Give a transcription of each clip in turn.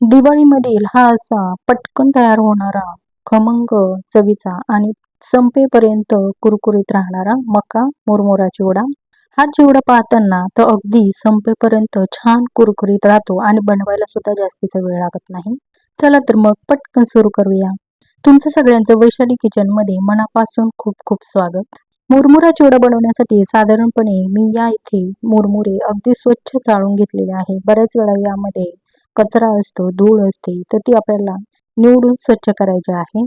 दिवाळीमधील हा असा पटकन तयार होणारा खमंग चवीचा आणि संपेपर्यंत कुरकुरीत राहणारा मका मुरमुरा चिवडा. हा चिवडा पाहताना तो अगदी संपेपर्यंत छान कुरकुरीत राहतो आणि बनवायला सुद्धा जास्तीचा वेळ लागत नाही. चला तर मग पटकन सुरू करूया. तुमचं सगळ्यांचं वैशाली किचनमध्ये मनापासून खूप खूप स्वागत. मुरमुरा चिवडा बनवण्यासाठी साधारणपणे मी या इथे मुरमुरे अगदी स्वच्छ चाळून घेतलेले आहे. बऱ्याच वेळा यामध्ये कचरा असतो धूळ असते तर ती आपल्याला निवडून स्वच्छ करायची आहे.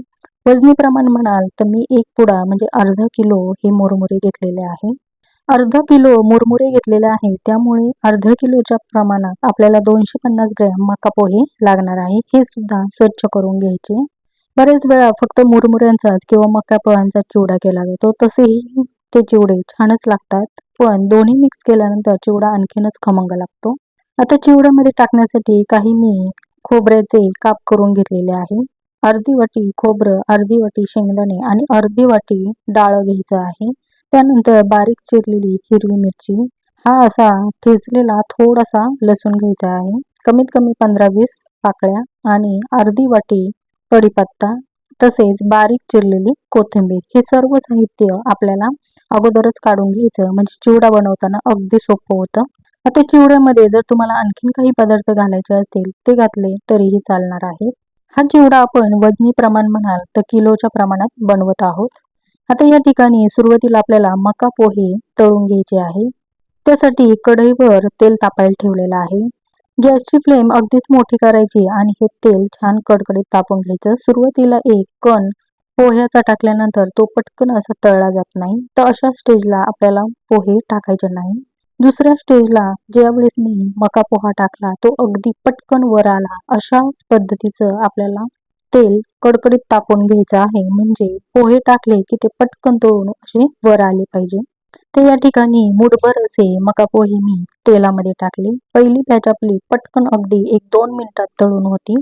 वजनी प्रमाण म्हणाल तर मी एक पुडा म्हणजे अर्धा किलो हे मुरमुरे घेतलेले आहे. अर्धा किलो मुरमुरे घेतलेले आहे त्यामुळे अर्धा किलोच्या प्रमाणात आपल्याला दोनशे पन्नास ग्रॅम मका पोहे लागणार आहे. हे सुद्धा स्वच्छ करून घ्यायचे. बरेच वेळा फक्त मुरमुऱ्यांचाच किंवा मका पोह्यांचा चिवडा केला जातो. तसेही ते चिवडे छानच लागतात. पण दोन्ही मिक्स केल्यानंतर चिवडा आणखीनच खमंग लागतो. आता चिवड्यामध्ये टाकण्यासाठी काही मी खोबऱ्याचे काप करून घेतलेले आहे. अर्धी वाटी खोबरं अर्धी वाटी शेंगदाणे आणि अर्धी वाटी डाळ घ्यायचं आहे. त्यानंतर बारीक चिरलेली हिरवी मिरची. हा असा ठेचलेला थोडासा लसूण घ्यायचा आहे. कमीत कमी पंधरा वीस पाकळ्या आणि अर्धी वाटी कढीपत्ता तसेच बारीक चिरलेली कोथिंबीर. हे सर्व साहित्य आपल्याला अगोदरच काढून घ्यायचं म्हणजे चिवडा बनवताना अगदी सोपं होतं. आता चिवड्यामध्ये जर तुम्हाला आणखीन काही पदार्थ घालायचे असतील ते घातले तरीही चालणार आहे. हा चिवडा आपण वजनी प्रमाण म्हणाल तर किलोच्या प्रमाणात बनवत आहोत. आता या ठिकाणी सुरुवातीला आपल्याला मका पोहे तळून घ्यायचे आहे. त्यासाठी कढईवर तेल तापायला ठेवलेलं आहे. गॅसची फ्लेम अगदीच मोठी करायची आणि हे तेल छान कडकडीत तापून घ्यायचं. सुरुवातीला एक कण पोह्याचा टाकल्यानंतर तो पटकन असा तळला जात नाही. तर अशा स्टेजला आपल्याला पोहे टाकायचे नाही. दुसऱ्या स्टेजला ज्यावेळेस मी मका पोहा टाकला तो अगदी पटकन वर आला. अशाच पद्धतीचं आपल्याला तेल कडकडीत तापून घ्यायचं आहे. म्हणजे पोहे टाकले की ते पटकन तळून असे वर आले पाहिजे. ते या ठिकाणी मुठभर असे मका पोहे मी तेलामध्ये टाकले. पहिली बॅच आपली पटकन अगदी एक दोन मिनिटात तळून होती.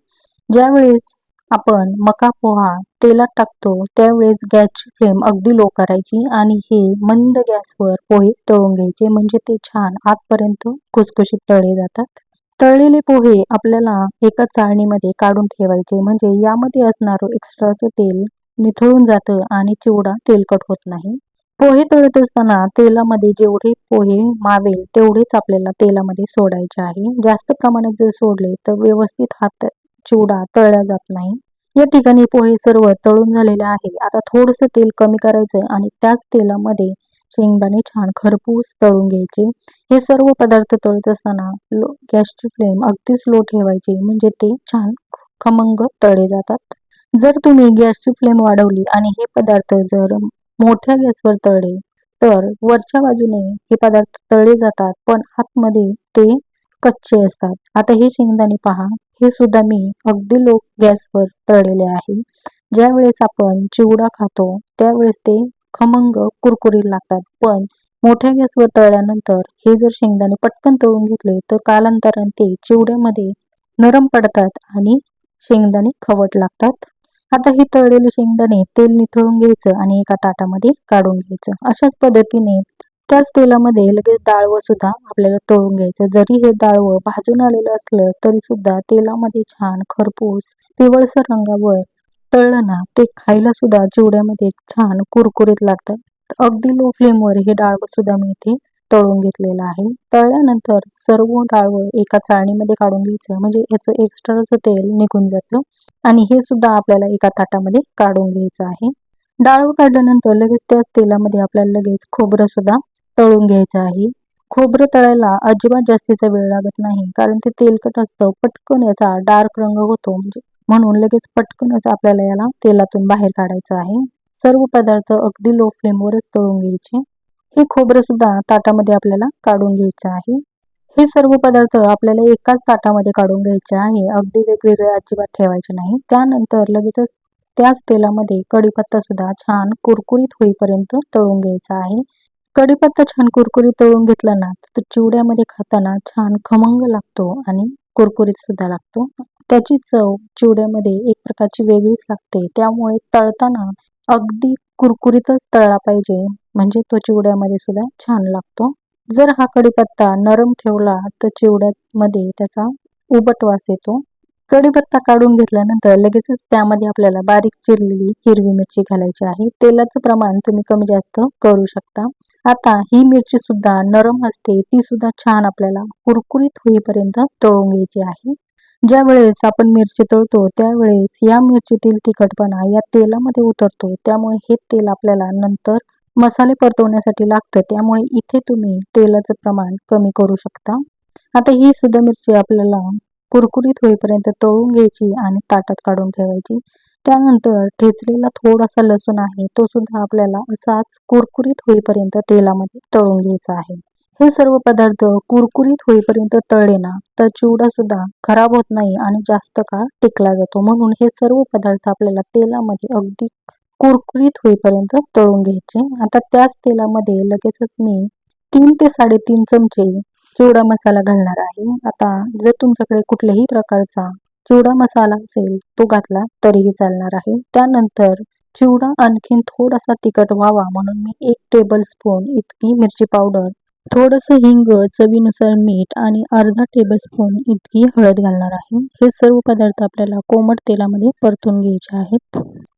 ज्यावेळेस आपण मका पोहा तेलात टाकतो त्यावेळेस गॅसची फ्लेम अगदी लो करायची आणि हे मंद गॅसवर पोहे तळून घ्यायचे. म्हणजे ते छान आतपर्यंत खुसखुशीत तळले जातात. तळलेले पोहे आपल्याला एका चाळणीमध्ये काढून ठेवायचे. म्हणजे यामध्ये असणारं एक्स्ट्राचं तेल निथळून जातं आणि चिवडा तेलकट होत नाही. पोहे तळत असताना तेलामध्ये जेवढे पोहे मावेल तेवढेच आपल्याला तेलामध्ये सोडायचे आहे. जास्त प्रमाणात जर सोडले तर व्यवस्थित हात चिवडा तळला जात नाही. या ठिकाणी पोहे सर्व तळून झालेले आहे. आता थोडस तेल कमी करायचं आणि त्याच तेलामध्ये शेंगदाणे छान खरपूस तळून घ्यायचे. हे सर्व पदार्थ तळत असताना लो गॅसची फ्लेम अगदी स्लो ठेवायची म्हणजे ते छान खमंग तळे जातात. जर तुम्ही गॅसची फ्लेम वाढवली आणि हे पदार्थ जर मोठ्या गॅसवर तळले तर वरच्या बाजूने हे पदार्थ तळले जातात पण आतमध्ये ते कच्चे असतात. आता हे शेंगदाणे पहा. हे सुद्धा मी अगदी लो गॅसवर तळलेले आहे. ज्या वेळेस आपण चिवडा खातो त्यावेळेस ते खमंग कुरकुरीत लागतात. पण मोठ्या गॅसवर तळल्यानंतर हे जर शेंगदाणे पटकन तळून घेतले तर कालांतराने ते चिवड्यामध्ये नरम पडतात आणि शेंगदाणे खवट लागतात. आता हे तळलेले शेंगदाणे तेल निथळून घ्यायचं आणि एका ताटामध्ये काढून घ्यायचं. अशाच पद्धतीने त्याच तेलामध्ये लगेच डाळवं सुद्धा आपल्याला तळून घ्यायचं. जरी हे डाळवं भाजून आलेलं असलं तरी सुद्धा तेलामध्ये छान खरपूस पिवळसर रंगावर तळलं ना ते खायला सुद्धा चिवड्यामध्ये छान कुरकुरीत लागतात. अगदी लो फ्लेमवर हे डाळवं सुद्धा मी इथे तळून घेतलेलं आहे. तळल्यानंतर सर्व डाळवं एका चाळणीमध्ये काढून घ्यायचं. म्हणजे याचं एक्स्ट्राचं तेल निघून जातं आणि हे सुद्धा आपल्याला एका ताटामध्ये काढून घ्यायचं आहे. डाळवं काढल्यानंतर लगेच त्याच तेलामध्ये आपल्याला लगेच खोबरं सुद्धा तळून घ्यायचं आहे. खोबरं तळायला अजिबात जास्तीचा वेळ लागत नाही कारण ते तेलकट असतं. पटकन याचा डार्क रंग होतो. म्हणजे म्हणून लगेच पटकनच आपल्याला याला तेलातून बाहेर काढायचं आहे. सर्व पदार्थ अगदी लो फ्लेमवरच तळून घ्यायचे. हे खोबरं सुद्धा ताटामध्ये आपल्याला काढून घ्यायचं आहे. हे सर्व पदार्थ आपल्याला एकाच ताटामध्ये काढून घ्यायचे आहे. अगदी वेगवेगळे अजिबात ठेवायचे नाही. त्यानंतर लगेचच त्याच तेलामध्ये कढीपत्ता सुद्धा छान कुरकुरीत होईपर्यंत तळून घ्यायचा आहे. कढीपत्ता छान कुरकुरीत तळून घेतला ना तर चिवड्यामध्ये खाताना छान खमंग लागतो आणि कुरकुरीत सुद्धा लागतो. त्याची चव चिवड्यामध्ये एक प्रकारची वेगळीच लागते. त्यामुळे तळताना अगदी कुरकुरीतच तळला पाहिजे म्हणजे तो चिवड्यामध्ये सुद्धा छान लागतो. जर हा कढीपत्ता नरम ठेवला तर चिवड्यामध्ये त्याचा उबट वास येतो. कढीपत्ता काढून घेतल्यानंतर लगेचच त्यामध्ये आपल्याला बारीक चिरलेली हिरवी मिरची घालायची आहे. तेलाचं प्रमाण तुम्ही कमी जास्त करू शकता. आता ही मिरची सुद्धा नरम असते ती सुद्धा छान आपल्याला कुरकुरीत होईपर्यंत तळून घ्यायची आहे. ज्या वेळेस आपण मिरची तळतो त्यावेळेस या मिरचीतील तिखटपणा या तेलामध्ये उतरतो. त्यामुळे हे तेल आपल्याला नंतर मसाले परतवण्यासाठी लागतं. त्यामुळे इथे तुम्ही तेलाचं प्रमाण कमी करू शकता. आता ही सुद्धा मिरची आपल्याला कुरकुरीत होईपर्यंत तळून घ्यायची आणि ताटात काढून ठेवायची. त्यानंतर ठेचलेला थोडासा लसूण आहे तो सुद्धा आपल्याला असाच कुरकुरीत होईपर्यंत तेलामध्ये तळून घ्यायचा आहे. हे सर्व पदार्थ कुरकुरीत होईपर्यंत तळले ना तर चिवडा सुद्धा खराब होत नाही आणि जास्त काळ टिकला जातो. म्हणून हे सर्व पदार्थ आपल्याला तेलामध्ये अगदी कुरकुरीत होईपर्यंत तळून घ्यायचे. आता त्याच तेलामध्ये लगेचच मी तीन ते साडेतीन चमचे चिवडा मसाला घालणार आहे. आता जर तुमच्याकडे कुठल्याही प्रकारचा चिवडा मसाला असेल तो घातला तरीही चालणार आहे. त्यानंतर चिवडा आणखीन थोडासा तिखट व्हावा म्हणून मी एक टेबल स्पून इतकी मिरची पावडर थोडंसं हिंग चवीनुसार मीठ आणि अर्धा टेबल स्पून इतकी हळद घालणार आहे. हे सर्व पदार्थ आपल्याला कोमट तेलामध्ये परतून घ्यायचे आहेत.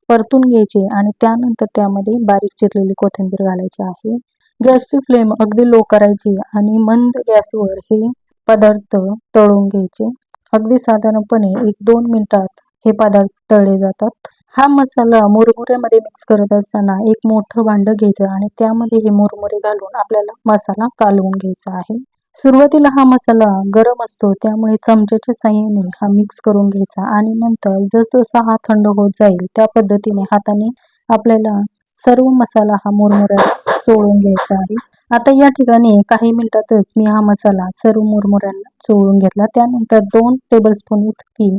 परतून घ्यायचे आणि त्यानंतर त्यामध्ये बारीक चिरलेली कोथिंबीर घालायची आहे. गॅसची फ्लेम अगदी लो करायची आणि मंद गॅसवर हे पदार्थ तळून घ्यायचे. अगदी साधारणपणे एक दोन मिनिटात हे पदार्थ तळले जातात. हा मसाला मुरमुऱ्यामध्ये मिक्स करत असताना एक मोठं भांड घ्यायचं आणि त्यामध्ये हे मुरमुरे घालून आपल्याला मसाला कालवून घ्यायचा आहे. सुरुवातीला हा मसाला गरम असतो त्यामुळे चमच्याच्या साह्याने हा मिक्स करून घ्यायचा आणि नंतर जसजसा हा थंड होत जाईल त्या पद्धतीने हाताने आपल्याला सर्व मसाला हा मुरमुऱ्या चोळून घ्यायचा आहे आता या ठिकाणी काही मिनिटातच मी हा मसाला सर्व मुरमुऱ्यांना चोळून घेतला. त्यानंतर दोन टेबलस्पून इतकी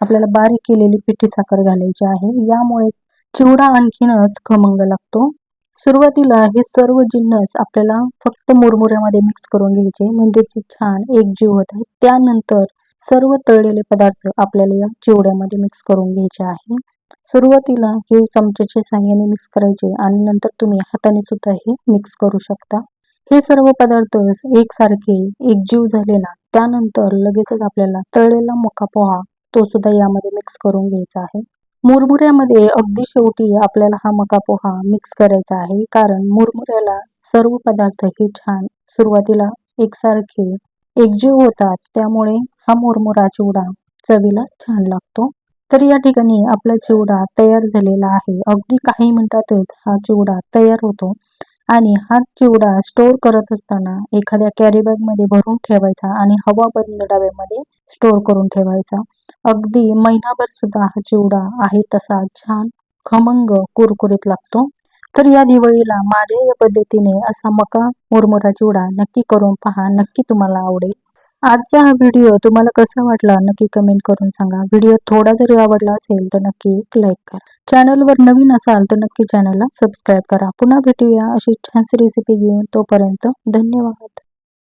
आपल्याला बारीक केलेली पिठी साखर घालायची आहे. यामुळे चिवडा आणखीनच खमंग लागतो. सुरुवातीला हे सर्व जिन्नस आपल्याला फक्त मुरमुऱ्यामध्ये मिक्स करून घ्यायचे. म्हणजे छान एकजीव होत आहे. त्यानंतर सर्व तळलेले पदार्थ आपल्याला या चिवड्यामध्ये मिक्स करून घ्यायचे आहे. सुरुवातीला हे चमच्याच्या साह्याने मिक्स करायचे आणि नंतर तुम्ही हाताने सुद्धा हे मिक्स करू शकता. हे सर्व पदार्थ एकसारखे एकजीव झाले ना त्यानंतर लगेचच आपल्याला तळलेला मका पोहा तो सुद्धा यामध्ये मिक्स करून घ्यायचा आहे. मुरमुऱ्यामध्ये अगदी शेवटी आपल्याला हा मका पोहा मिक्स करायचा आहे कारण मुरमुऱ्याला सर्व पदार्थ हे छान सुरुवातीला एकसारखे एकजीव होतात त्यामुळे हा मुरमुरा चिवडा चवीला छान लागतो. तर या ठिकाणी आपला चिवडा तयार झालेला आहे. अगदी काही मिनिटातच हा चिवडा तयार होतो आणि हा चिवडा स्टोर करत असताना एखाद्या कॅरीबॅगमध्ये भरून ठेवायचा आणि हवा बंद डब्यामध्ये स्टोर करून ठेवायचा. अगदी महिनाभर सुद्धा हा चिवडा आहे तसा छान खमंग कुरकुरीत लागतो. तर या दिवाळीला माझ्या या पद्धतीने असा मका मुरमुरा चिवडा नक्की करून पहा. नक्की तुम्हाला आवडेल. आजचा हा व्हिडिओ तुम्हाला कसा वाटला? नक्की कमेंट करून सांगा. व्हिडिओ थोडा जरी आवडला असेल तर नक्की एक लाईक करा. चॅनलवर नवीन असाल तर नक्की चॅनलला सबस्क्राईब करा. पुन्हा भेटूया अशी छानशी रेसिपी घेऊन तोपर्यंत धन्यवाद.